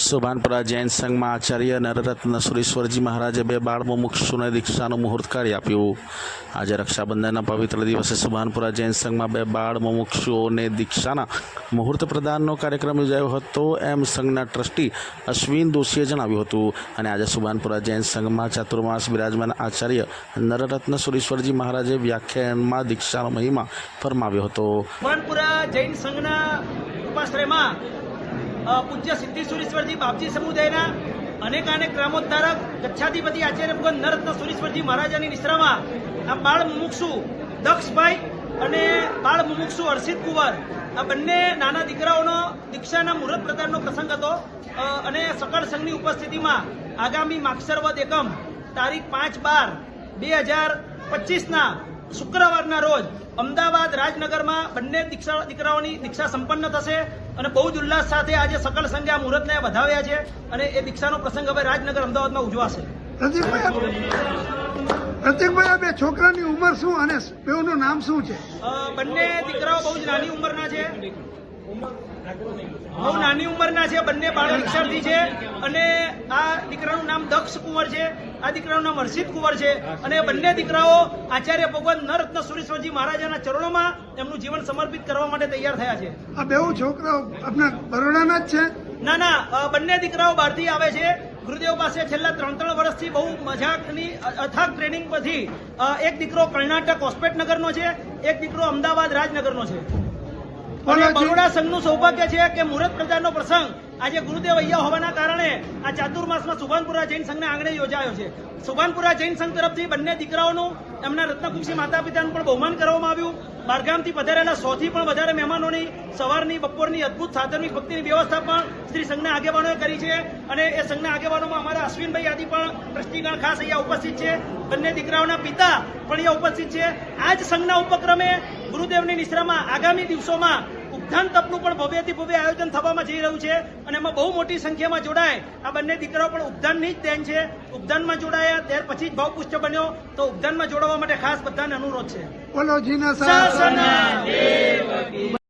સુભાનપુરા જૈન સંઘમાં આચાર્ય નરરત્ન સુરેશ્વરજી મહારાજે બે બાળ મુમુક્ષુને દીક્ષાનું મુહૂર્ત કાઢી આપ્યું. આજે રક્ષાબંધનના પવિત્ર દિવસે સુભાનપુરા જૈન સંઘમાં બે બાળ મુમુક્ષુઓને દીક્ષાના મુહૂર્ત પ્રદાનનો કાર્યક્રમ યોજાયો હતો. એમ સંઘના ટ્રસ્ટી અશ્વિન દોશીએ જણાવ્યું હતું. અને આજે સુભાનપુરા જૈન સંઘમાં ચાતુર્માસ બિરાજમાન આચાર્ય નરરત્ન સુરેશ્વરજી મહારાજે વ્યાખ્યાનમાં દીક્ષાનો મહિમા ફરમાવ્યો હતો. સુભાનપુરા જૈન સંઘના ઉપાશ્રયમાં પૂજ્ય સિદ્ધિશ્વરેશ્વરજી બાપજી સમુદાયના અનેકાનેક ગ્રામોદ્ધારક, ગચ્છાધિપતિ આચાર્ય ભગવાન નરત્ન સુરેશ્વરજી મહારાજાની નિશ્રામાં આ બાળ મુમુક્ષુ દક્ષભાઈ અને બાળ મુમુક્ષુ હર્ષિત કુંવર, આ બંને નાના દીકરાઓનો દીક્ષાના મુહૂર્ત પ્રદાનનો પ્રસંગ હતો. અને સકળ સંઘની ઉપસ્થિતિમાં આગામી માક્ષરવદ એકમ તારીખ પાંચ બાર બે હજાર પચીસના શુક્રવારના રોજ અમદાવાદ રાજનગરમાં બંને દીક્ષા દીકરાઓની દીક્ષા સંપન્ન થશે અને બહુ જ ઉલ્લાસ સાથે આજે સકલ સંઘે આ મુહૂર્તને વધાવ્યા છે અને એ દીક્ષાનો પ્રસંગ હવે રાજનગર અમદાવાદમાં ઉજવાશે. પ્રતિકભાઈ બે છોકરાની ઉંમર શું અને બેઉનું નામ શું છે? બંને દીકરાઓ બહુ જ નાની ઉંમરના છે. બહુ નાની ઉંમરના છે બંને બાળક શિક્ષાર્થી છે અને આ દીકરાનું નામ દક્ષ કુંવર છે. આ દીકરાનું નામ હર્ષિત કુંવર છે અને બંને દીકરાઓ આચાર્ય ભગવાન નરત્ન સુરેશ્વરજી મહારાજાના ચરણોમાં એમનું જીવન સમર્પિત કરવા માટે તૈયાર થયા છે. આ બે છોકરાઓ આપણા બરોડાના જ છે? ના ના બંને દીકરાઓ બહારથી આવે છે. ગુરુદેવ પાસે છેલ્લા ત્રણ ત્રણ વર્ષથી બહુ મજાકની અથાગ ટ્રેનિંગ પછી એક દીકરો કર્ણાટક હોસ્પેટનગરનો છે એક દીકરો અમદાવાદ રાજનગરનો છે. અને. બરોડા સંઘનું સૌભાગ્ય છે કે મુહૂર્ત પ્રજાનો પ્રસંગ આજે ગુરુદેવ અહીંયા હોવાના કારણે આ ચાતુર્માસમાં સુભાનપુરા જૈન સંઘના આંગણે યોજાયો છે. સુભાનપુરા જૈન સંઘ તરફથી બંને દીકરાઓનું એમના રત્નકુક્ષી માતા પિતાનું પણ બહુમાન કરવામાં આવ્યું. બારગામથી પધારેલા સો થી પણ વધારે મહેમાનોની સવારની બપોરની અદભુત સાધર્મિક ભક્તિની વ્યવસ્થા પણ શ્રી સંઘના આગેવાનોએ કરી છે. અને એ સંઘના આગેવાનોમાં અમારા અશ્વિનભાઈ આદિ પણ ટ્રસ્ટીગણ ખાસ અહીંયા ઉપસ્થિત છે. બંને દીકરાઓના પિતા પણ અહીંયા ઉપસ્થિત છે. આ જ સંઘના ઉપક્રમે ગુરુદેવની નિશ્રામાં આગામી દિવસોમાં ઉપધાન તપનું પણ ભવ્યથી ભવ્ય આયોજન થવામાં જઈ રહ્યું છે અને એમાં બહુ મોટી સંખ્યામાં જોડાય આ બંને દીકરાઓ પણ ઉપધાનની જ દેન છે. ઉપધાનમાં જોડાયા ત્યાર પછી જ ભાવપુષ્ટ બન્યો. તો ઉપધાનમાં જોડાવા માટે ખાસ બધાને અનુરોધ છે. બોલો